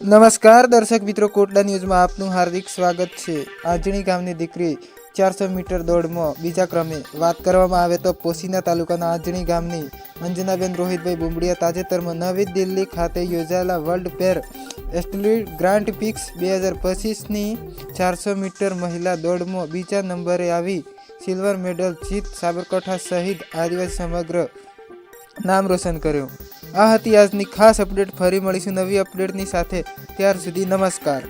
નમસ્કાર, દર્શક મિત્રો. કોટડા ન્યૂઝમાં આપનું હાર્દિક સ્વાગત છે. આજણી ગામની દીકરી ચારસો મીટર દોડમાં બીજા ક્રમે વાત કરવામાં આવે તો પોસીના તાલુકાના આજણી ગામની અંજનાબેન રોહિતભાઈ બુમડિયા તાજેતરમાં નવી દિલ્હી ખાતે યોજાયેલા વર્લ્ડ પેર એસ્ટલીટ ગ્રાન્ડ પિક્સ બે હજાર પચીસની ચારસો મીટર મહિલા દોડમાં બીજા નંબરે આવી સિલ્વર મેડલ જીત સાબરકાંઠા સહિત આદિવાસી સમગ્ર નામ રોશન કર્યું. આ હતી આજની ખાસ અપડેટ. ફરી મળીશું નવી અપડેટની સાથે. ત્યાર સુધી નમસ્કાર.